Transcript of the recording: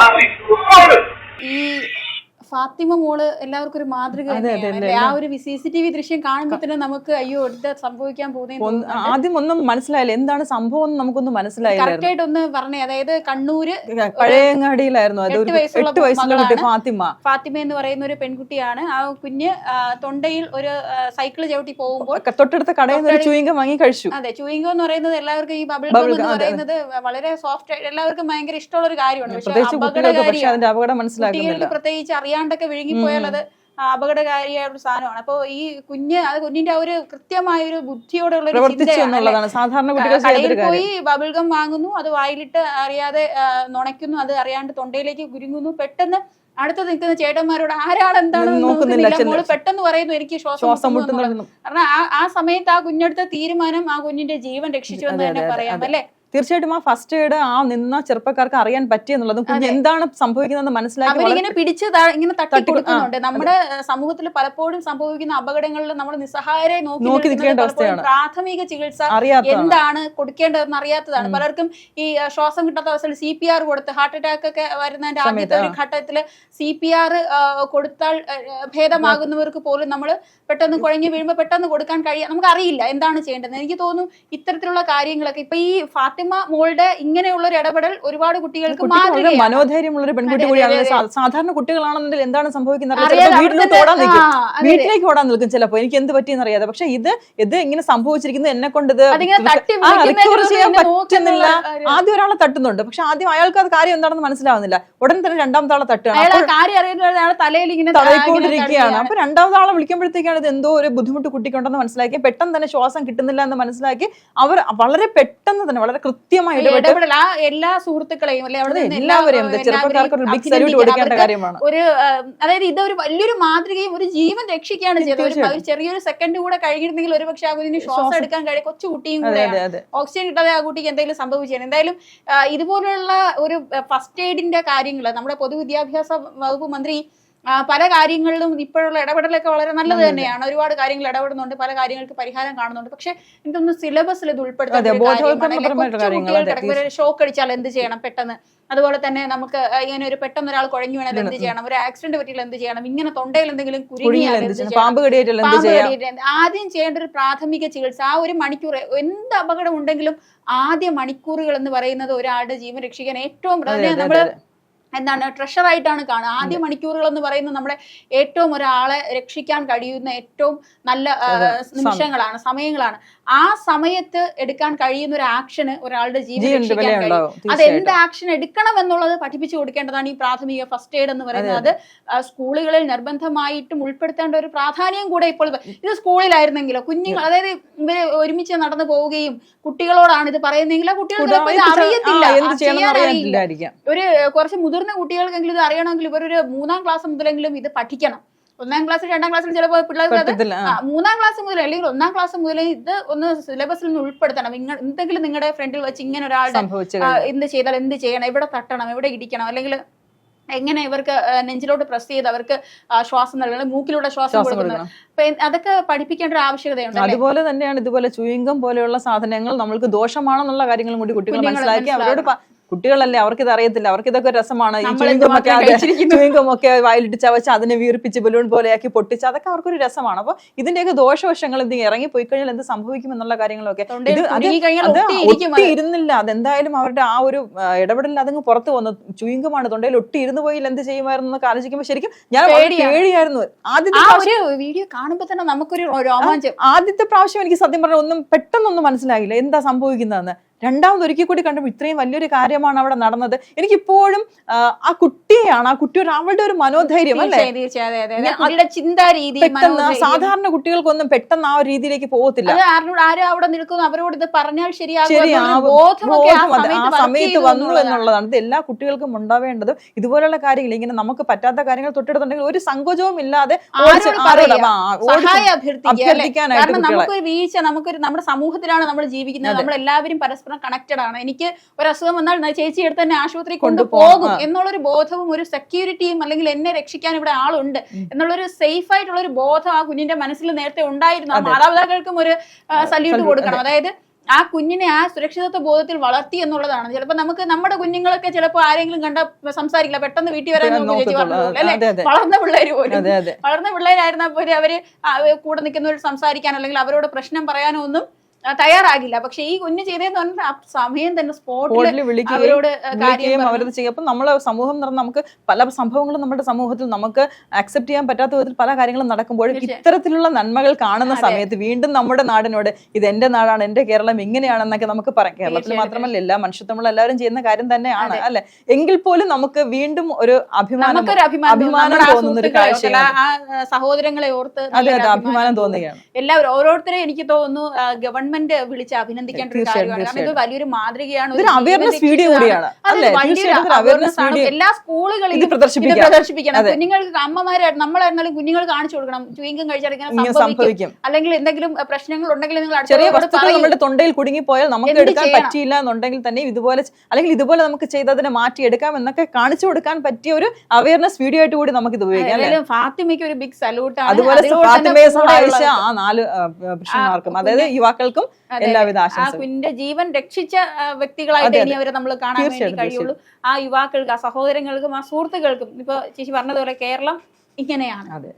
Ah, y Fathima മോൾ എല്ലാവർക്കും ഒരു മാതൃക തന്നെയാണ്? ആ ഒരു സി സി ടി വി ദൃശ്യം കാണുമ്പോൾ തന്നെ നമുക്ക് അയ്യോ എന്താ സംഭവിക്കാൻ പോകുന്ന പോകുന്നത് ആദ്യം ഒന്നും മനസ്സിലായില്ല. എന്താണ് സംഭവം എന്ന് നമുക്കൊന്നും കറക്റ്റ് ആയിട്ട് ഒന്ന് പറഞ്ഞേ. അതായത് കണ്ണൂര് പഴയങ്ങാടിയിലായിരുന്നു. അത് എട്ട് വയസ്സുള്ള കുട്ടി ഫാത്തിമ. ഫാത്തിമ എന്ന് പറയുന്ന ഒരു പെൺകുട്ടിയാണ്. ആ കുഞ്ഞ് തൊണ്ടയിൽ ഒരു സൈക്കിൾ ചവിട്ടി പോകുമ്പോൾ തൊട്ടടുത്ത കടയിൽ നിന്ന് ചുയിങ്കം വാങ്ങി കഴിച്ചു. അതെ ചൂയിങ്ക എന്ന് പറയുന്നത് എല്ലാവർക്കും ഈ ബബിൾ ഗം എന്ന് പറയുന്നത് വളരെ സോഫ്റ്റ് എല്ലാവർക്കും ഭയങ്കര ഇഷ്ടമുള്ള ഒരു കാര്യമാണ് പക്ഷെ പ്രത്യേകിച്ച് അറിയാൻ അറിയാണ്ടൊക്കെ വിഴുങ്ങിപ്പോയാൽ അത് അപകടകാരിയായ ഒരു സാധനമാണ്. അപ്പൊ ഈ കുഞ്ഞ് അത് കുഞ്ഞിന്റെ ആ ഒരു കൃത്യമായ ഒരു ബുദ്ധിയോടുള്ള ഒരു ചിന്തയാണ്. സാധാരണ കടയിൽ പോയി ബബിൾഗം വാങ്ങുന്നു അത് വായിലിട്ട് അറിയാതെ നുണയ്ക്കുന്നു അത് അറിയാണ്ട് തൊണ്ടയിലേക്ക് കുരുങ്ങുന്നു. പെട്ടെന്ന് അടുത്ത് നിൽക്കുന്ന ചേട്ടന്മാരോട് ഒന്നും നോക്കുന്നില്ല, മോൾ പെട്ടെന്ന് പറയുന്നു എനിക്ക് ശ്വാസം കാരണം ആ ആ സമയത്ത് ആ കുഞ്ഞെടുത്ത തീരുമാനം ആ കുഞ്ഞിന്റെ ജീവൻ രക്ഷിച്ചു എന്ന് തന്നെ പറയാം അല്ലെ? തീർച്ചയായിട്ടും ആ ഫസ്റ്റ് എയ്ഡ് ആ നിന്ന ചെറുപ്പക്കാർക്ക് അറിയാൻ പറ്റി എന്നുള്ളതും കുഞ്ഞ്. എന്താണ് സംഭവിക്കുന്നത് മനസ്സിലാക്കി വളരെ- അവരിങ്ങനെ പിടിച്ച് ഇങ്ങനെ നമ്മുടെ സമൂഹത്തിൽ പലപ്പോഴും സംഭവിക്കുന്ന അപകടങ്ങളിൽ നമ്മൾ നിസ്സഹായരെ നോക്കി നിൽക്കേണ്ട അവസ്ഥയാണ്. പ്രാഥമിക ചികിത്സ എന്താണ് കൊടുക്കേണ്ടതെന്ന് അറിയാത്തതാണ്. പലർക്കും ഈ ശ്വാസം കിട്ടാത്ത അവസ്ഥയിൽ സി പി ആർ കൊടുത്ത് ഹാർട്ട് അറ്റാക്ക് ഒക്കെ വരുന്നതിന്റെ ആദ്യത്തെ ഒരു ഘട്ടത്തിൽ സി പി ആർ കൊടുത്താൽ ഭേദമാകുന്നവർക്ക് പോലും നമ്മൾ പെട്ടെന്ന് കുഴഞ്ഞു വീഴുമ്പോൾ പെട്ടെന്ന് കൊടുക്കാൻ കഴിയാം നമുക്ക് അറിയില്ല എന്താണ് ചെയ്യേണ്ടത് എനിക്ക് തോന്നുന്നു ഇത്തരത്തിലുള്ള കാര്യങ്ങളൊക്കെ ഇപ്പൊ ഈ ഫാത്തിമ മോളുടെ ഇങ്ങനെയുള്ള ഒരു ഇടപെടൽ ഒരുപാട് കുട്ടികൾക്ക് കുട്ടി വളരെ മനോധൈര്യമുള്ള ഒരു പെൺകുട്ടി കൂടിയാണ് സാധാരണ കുട്ടികളാണെന്നുണ്ടെങ്കിൽ എന്താണ് സംഭവിക്കുന്നത് തന്നെ- ഓടാൻ നിൽക്കും. വീട്ടിലേക്ക് ഓടാൻ നിൽക്കും ചിലപ്പോൾ. എനിക്ക് എന്ത് പറ്റിയെന്ന് അറിയാതെ. പക്ഷെ ഇത് ഇത് ഇങ്ങനെ സംഭവിച്ചിരിക്കുന്നത് എന്നെ കൊണ്ട് ഇത് ചെയ്യാൻ പറ്റുന്നില്ല. ആദ്യം ഒരാളെ തട്ടുന്നുണ്ട്. പക്ഷെ ആദ്യം അയാൾക്ക് അത് കാര്യം എന്താണെന്ന് മനസ്സിലാവുന്നില്ല. ഉടൻ തന്നെ രണ്ടാമത്തെ ആളെ തട്ടുകയാണ്. തലയിൽ ഇങ്ങനെ തടയിക്കൊണ്ടിരിക്കുകയാണ്. അപ്പൊ രണ്ടാമത്തെ ആളെ വിളിക്കുമ്പോഴത്തേക്കാണ് ഇത് എന്തോ ഒരു ബുദ്ധിമുട്ട് കുട്ടിക്കുണ്ടെന്ന് മനസ്സിലാക്കി പെട്ടെന്ന് തന്നെ ശ്വാസം കിട്ടുന്നില്ല എന്ന് മനസ്സിലാക്കി അവർ വളരെ പെട്ടെന്ന് തന്നെ വളരെ കൃത്യമായി ഇടപെടൽ ആ എല്ലാ സുഹൃത്തുക്കളെയും അല്ലെ അവിടെ എല്ലാവരെയും എല്ലാ- ചെറുപ്പക്കാർക്ക് ഒരു ബിഗ് സല്യൂട്ട് കൊടുക്കേണ്ട കാര്യമാണ്. ഒരു അതായത് ഇതൊരു വലിയൊരു മാതൃകയും ഒരു ജീവൻ രക്ഷിക്കുകയാണ് ചെയ്തത്. ഒരു ചെറിയൊരു സെക്കൻഡ് കൂടെ കഴിഞ്ഞിരുന്നെങ്കിൽ ഒരു പക്ഷെ ആ കുഞ്ഞിന് ശ്വാസം എടുക്കാൻ കഴിയും കൊച്ചു കുട്ടിയും അതെ ഓക്സിജൻ കിട്ടാതെ ആ കുട്ടിക്ക് എന്തെങ്കിലും സംഭവിച്ചാണ് എന്തായാലും ഇതുപോലുള്ള ഒരു ഫസ്റ്റ് എയ്ഡിന്റെ കാര്യങ്ങൾ നമ്മുടെ പൊതുവിദ്യാഭ്യാസ വകുപ്പ് മന്ത്രി പല കാര്യങ്ങളിലും ഇപ്പോഴുള്ള ഇടപെടലൊക്കെ വളരെ നല്ലത് തന്നെയാണ്. ഒരുപാട് കാര്യങ്ങൾ ഇടപെടുന്നുണ്ട് പല കാര്യങ്ങൾക്ക് പരിഹാരം കാണുന്നുണ്ട്. പക്ഷെ എനിക്കൊന്ന് സിലബസിൽ ഇത് ഉൾപ്പെടുത്തുന്നത് ഷോക്ക് അടിച്ചാൽ എന്ത് ചെയ്യണം പെട്ടെന്ന്? അതുപോലെ തന്നെ നമുക്ക് ഇങ്ങനെ ഒരു പെട്ടെന്ന് ഒരാൾ കുഴഞ്ഞു വീണാൽ എന്ത് ചെയ്യണം? ഒരു ആക്സിഡന്റ് പറ്റിയാൽ എന്ത് ചെയ്യണം? ഇങ്ങനെ തൊണ്ടയിൽ എന്തെങ്കിലും കുരുങ്ങിയാൽ ആദ്യം ചെയ്യേണ്ട ഒരു പ്രാഥമിക ചികിത്സ ആ ഒരു മണിക്കൂർ എന്ത് അപകടം ഉണ്ടെങ്കിലും ആദ്യ മണിക്കൂറുകൾ എന്ന് പറയുന്നത് ഒരാളുടെ ജീവൻ രക്ഷിക്കാൻ ഏറ്റവും അതെ, എന്താണ് ട്രഷറായിട്ടാണ് കാണുക. ആദ്യ മണിക്കൂറുകൾ എന്ന് പറയുന്നത് നമ്മുടെ ഏറ്റവും ഒരാളെ രക്ഷിക്കാൻ കഴിയുന്ന ഏറ്റവും നല്ല നിമിഷങ്ങളാണ് സമയങ്ങളാണ്. ആ സമയത്ത് എടുക്കാൻ കഴിയുന്ന ഒരു ആക്ഷന് ഒരാളുടെ ജീവൻ രക്ഷിക്കാൻ കഴിയും. അത് എന്ത് ആക്ഷൻ എടുക്കണം എന്നുള്ളത് പഠിപ്പിച്ചു കൊടുക്കേണ്ടതാണ് ഈ പ്രാഥമിക ഫസ്റ്റ് എയ്ഡ് എന്ന് പറയുന്നത്. അത് സ്കൂളുകളിൽ നിർബന്ധമായിട്ടും ഉൾപ്പെടുത്തേണ്ട ഒരു പ്രാധാന്യം കൂടെ ഇപ്പോൾ ഇത് സ്കൂളിലായിരുന്നെങ്കിലോ കുഞ്ഞുങ്ങൾ അതായത് ഇവർ ഒരുമിച്ച് നടന്നു പോവുകയും കുട്ടികളോടാണ് ഇത് പറയുന്നെങ്കിൽ കുട്ടികൾ അറിയത്തില്ല. ഒരു കുറച്ച് മുതിർന്ന കുട്ടികൾക്കെങ്കിലും ഇത് അറിയണമെങ്കിൽ ഇവരൊരു മൂന്നാം ക്ലാസ് മുതലെങ്കിലും ഇത് പഠിക്കണം. ഒന്നാം ക്ലാസ് രണ്ടാം ക്ലാസ്സിൽ ചിലപ്പോൾ പിള്ളേർക്ക് മൂന്നാം ക്ലാസ് മുതൽ അല്ലെങ്കിൽ ഒന്നാം ക്ലാസ് മുതൽ ഇത് ഒന്ന് സിലബസിൽ നിന്ന് ഉൾപ്പെടുത്തണം. ഇങ്ങ- എന്തെങ്കിലും നിങ്ങളുടെ ഫ്രണ്ടിൽ വെച്ച് ഇങ്ങനെ ഒരാൾ എന്ത് ചെയ്താൽ എന്ത് ചെയ്യണം എവിടെ തട്ടണം എവിടെ ഇടിക്കണം അല്ലെങ്കിൽ എങ്ങനെ ഇവർക്ക് നെഞ്ചിലോട്ട് പ്രസ് ചെയ്ത് അവർക്ക് ശ്വാസം നൽകണം മൂക്കിലൂടെ ശ്വാസം കൊടുക്കുന്നത്. കൊടുക്കണം. അതൊക്കെ പഠിപ്പിക്കേണ്ട ഒരു ആവശ്യകതയുണ്ട്? അതുപോലെ തന്നെയാണ് ഇതുപോലെ ചുയിങ്കം പോലെയുള്ള സാധനങ്ങൾ നമ്മൾക്ക് ദോഷമാണെന്നുള്ള കാര്യങ്ങളും കൂടി കുട്ടികൾ മനസ്സിലാക്കി അവരോട് കുട്ടികളല്ലേ അവർക്ക് ഇത് അറിയത്തില്ല അവർക്ക് ഇതൊക്കെ രസമാണ് വായിലിട്ട് ചവച്ച് അതിനെ വീർപ്പിച്ച് ബലൂൺ പോലെയാക്കി പൊട്ടിച്ച് അതൊക്കെ അവർക്കൊരു രസമാണ്. അപ്പൊ ഇതിന്റെയൊക്കെ ദോഷവശങ്ങൾ എന്ത് ഇറങ്ങി പോയി കഴിഞ്ഞാൽ എന്ത് സംഭവിക്കും എന്നുള്ള കാര്യങ്ങളൊക്കെ. ഇരുന്നില്ല അതെന്തായാലും അവരുടെ ആ ഒരു ഇടപെടലിൽ അതങ്ങ് പുറത്ത് വന്നു. ചുയിങ്കമാണ് തൊണ്ടയിൽ ഒട്ടി ഇരുന്ന് പോയി എന്ത് ചെയ്യുമായിരുന്നു എന്നൊക്കെ ആലോചിക്കുമ്പോൾ ശരിക്കും ഞാൻ പേടിയായിരുന്നു. ആദ്യത്തെ വീഡിയോ കാണുമ്പോൾ തന്നെ നമുക്കൊരു രോമാഞ്ചം. ആദ്യത്തെ പ്രാവശ്യം എനിക്ക് സത്യം പറഞ്ഞാൽ ഒന്നും പെട്ടെന്നൊന്നും മനസ്സിലായില്ല. എന്താ സംഭവിക്കുന്നതെന്ന്. രണ്ടാമത് ഒരിക്കൽ കൂടി കണ്ടപ്പോൾ ഇത്രയും വലിയൊരു കാര്യമാണ് അവിടെ നടന്നത്. എനിക്കിപ്പോഴും ആ, കുട്ടിയെയാണ് ആ കുട്ടി ഒരു അവളുടെ ഒരു മനോധൈര്യം അല്ലേ? ചിന്താ രീതി പെട്ടെന്ന് സാധാരണ കുട്ടികൾക്കൊന്നും പെട്ടെന്ന് ആ ഒരു രീതിയിലേക്ക് പോകത്തില്ല. ആരും അവിടെ നിൽക്കുന്നു അവരോട് ഇത് പറഞ്ഞാൽ ശരിയാകും ആ സമയത്ത് വന്നു എന്നുള്ളതാണ്. ഇത് എല്ലാ കുട്ടികൾക്കും ഉണ്ടാവേണ്ടത് ഇതുപോലുള്ള കാര്യങ്ങൾ ഇങ്ങനെ നമുക്ക് പറ്റാത്ത കാര്യങ്ങൾ തൊട്ടെടുത്തുണ്ടെങ്കിൽ ഒരു സങ്കോചവും ഇല്ലാതെ? അഭ്യർത്ഥിക്കാനായിട്ട് നമുക്കൊരു വീഴ്ച നമുക്കൊരു നമ്മുടെ സമൂഹത്തിലാണ് നമ്മൾ ജീവിക്കുന്നത്. നമ്മൾ എല്ലാവരും പരസ്പരം കണക്റ്റഡ് ആണ്. എനിക്ക് ഒരു അസുഖം വന്നാൽ ചേച്ചി എടുത്ത് തന്നെ ആശുപത്രി കൊണ്ടുപോകാം. എന്നുള്ളൊരു ബോധവും ഒരു സെക്യൂരിറ്റിയും അല്ലെങ്കിൽ എന്നെ രക്ഷിക്കാൻ ഇവിടെ ആളുണ്ട് എന്നുള്ളൊരു സേഫ് ആയിട്ടുള്ള ഒരു ബോധം ആ കുഞ്ഞിന്റെ മനസ്സിൽ നേരത്തെ ഉണ്ടായിരുന്നു. മാതാപിതാക്കൾക്കും ഒരു സല്യൂട്ട് കൊടുക്കണം. അതായത് ആ കുഞ്ഞിനെ ആ സുരക്ഷിതത്വ ബോധത്തിൽ വളർത്തി എന്നുള്ളതാണ്. ചിലപ്പോൾ നമുക്ക് നമ്മുടെ കുഞ്ഞുങ്ങളൊക്കെ ചിലപ്പോൾ ആരെങ്കിലും കണ്ട സംസാരിക്കില്ല. പെട്ടെന്ന് വീട്ടിൽ വരാൻ ചേച്ചി അല്ലെ? വളർന്ന പിള്ളേര് പോലും. വളർന്ന പിള്ളേരായിരുന്നാൽ പോലും അവർ കൂടെ നിൽക്കുന്നവർ സംസാരിക്കാൻ അല്ലെങ്കിൽ അവരോട് പ്രശ്നം പറയാനോ ഒന്നും തയ്യാറാകില്ല. പക്ഷെ ഈ കുഞ്ഞ് ചെയ്തതെന്ന് പറഞ്ഞാൽ ആ സമയം തന്നെ സ്പോട്ടിൽ അവരോട് കാര്യം അവരത് ചെയ്യും അപ്പം നമ്മളെ സമൂഹം എന്ന് പറഞ്ഞാൽ നമുക്ക് പല സംഭവങ്ങളും നമ്മുടെ സമൂഹത്തിൽ നമുക്ക് അക്സെപ്റ്റ് ചെയ്യാൻ പറ്റാത്ത വിധത്തിൽ പല കാര്യങ്ങളും നടക്കുമ്പോഴും ഇത്തരത്തിലുള്ള നന്മകൾ കാണുന്ന സമയത്ത് വീണ്ടും നമ്മുടെ നാടിനോട് ഇത് എന്റെ നാടാണ് എന്റെ കേരളം ഇങ്ങനെയാണെന്നൊക്കെ നമുക്ക് പറയാം. കേരളത്തിൽ മാത്രമല്ല എല്ലാ മനുഷ്യത്വമുള്ള എല്ലാവരും ചെയ്യുന്ന കാര്യം തന്നെയാണ്. അല്ലെ? എങ്കിൽ പോലും നമുക്ക് വീണ്ടും ഒരു അഭിമാനം അഭിമാനം തോന്നുന്ന ഒരു ആ, സഹോദരങ്ങളെ ഓർത്ത് അതെ അതെ അഭിമാനം തോന്നുകയാണ്. എല്ലാവരും ഓരോരുത്തരെ എനിക്ക് തോന്നുന്നു ആ, ഗവൺമെന്റ് വിളിച്ച് അഭിനന്ദിക്കേണ്ട ഒരു കാര്യമാണ്. കാരണം ഇത് വലിയൊരു മാതൃകയാണ് അവയർനെസ് വീഡിയോ കൂടിയാണ്. അവയർനെസ് എല്ലാ സ്കൂളുകളിലും പ്രദർശിപ്പിക്കണം. കുഞ്ഞുങ്ങൾക്ക് അമ്മമാരായിട്ട് നമ്മളായിരുന്നാലും കുഞ്ഞുങ്ങൾ കാണിച്ചു കൊടുക്കണം. ചുവീങ്കം കഴിച്ചാൽ ഇങ്ങനെ സംഭവിക്കും. അല്ലെങ്കിൽ എന്തെങ്കിലും പ്രശ്നങ്ങൾ ഉണ്ടെങ്കിൽ നിങ്ങൾ ചെറിയ വസ്തുക്കൾ. നമ്മുടെ തൊണ്ടയിൽ കുടുങ്ങി പോയാൽ നമുക്ക് എടുക്കാൻ? പറ്റിയില്ല എന്നുണ്ടെങ്കിൽ തന്നെ ഇതുപോലെ അല്ലെങ്കിൽ ഇതുപോലെ നമുക്ക് ചെയ്തതിനെ മാറ്റി എടുക്കാം എന്നൊക്കെ കാണിച്ചു കൊടുക്കാൻ പറ്റിയ ഒരു അവയർനെസ് വീഡിയോ ആയിട്ട് കൂടി നമുക്ക് ഇത് ഉപയോഗിക്കാം ഫാത്തിമയ്ക്ക് ഒരു ബിഗ് സല്യൂട്ട് ആണ്. അതുപോലെ ഫാത്തിമയെ സഹായിച്ച ആ നാല് പുരുഷന്മാർക്കും. അതായത് യുവാക്കൾക്കും അതെ, എല്ലാവിധ ആ ആശംസകളും കുഞ്ഞിന്റെ ജീവൻ രക്ഷിച്ച വ്യക്തികളായിട്ട് ഇനി അവരെ നമ്മൾ കാണാൻ വേണ്ടി കഴിയുള്ളൂ. ആ യുവാക്കൾക്ക് ആ സഹോദരങ്ങൾക്കും ആ സുഹൃത്തുക്കൾക്കും ഇപ്പൊ ചേച്ചി പറഞ്ഞതുപോലെ കേരളം ഇങ്ങനെയാണ്. അതെ.